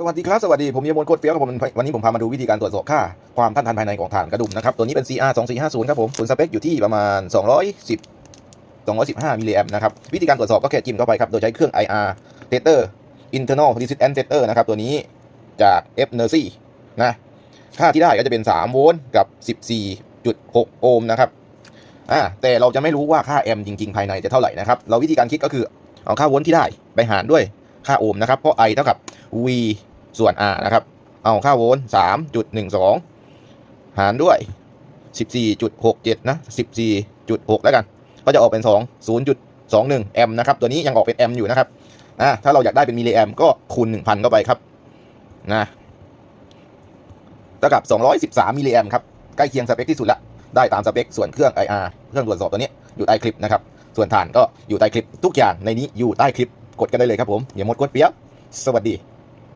สวัสดีครับ สวัสดี ผมยมนโคตรเฟี้ยวครับผมวันนี้ผมพามาดูวิธีการตรวจสอบค่า ความต้านทานภายในของถ่านกระดุมนะครับ ตัวนี้เป็น CR 2450ครับผมส่วนสเปคอยู่ที่ประมาณ 210 215มิลลิแอมป์นะครับ วิธีการตรวจสอบก็แค่จิ้มเข้าไปครับ โดยใช้เครื่อง IR Tester Internal Resistance Tester นะครับ ตัวนี้จาก F n e r c y นะ ค่าที่ได้ก็จะเป็น 3 โวลต์กับ 14.6 โอห์มนะครับอ่าแต่เราจะไม่รู้ว่าค่าแอมป์จริงๆ ภายในจะเท่าไหร่นะครับเราวิธีการคิดก็คือเอาค่าโวลต์ที่ได้ไปหารด้วยค่าโอห์มนะครับเพราะ I เท่ากับ V ส่วน R นะครับ เอาค่าโวลต์3.12หนึ่งสองหารด้วย14.67นะ14.6แล้วกัน ก็จะออกเป็น2 0.21แอมป์นะครับ ตัวนี้ยังออกเป็นแอมป์อยู่นะครับอ่าถ้าเราอยากได้เป็นมิลลิแอมป์ก็คูณ1,000เข้าไปครับนะเท่ากับ213มิลลิแอมป์ครับ ใกล้เคียงสเปคที่สุดละได้ตามสเปคส่วนเครื่อง IR เครื่องตรวจสอบตัวนี้อยู่ใต้คลิปนะครับ ส่วนฐานก็อยู่ใต้คลิปทุกอย่างในนี้อยู่ใต้คลิปกดกันได้เลยครับผมอย่าหมดกดเปียกสวัสดี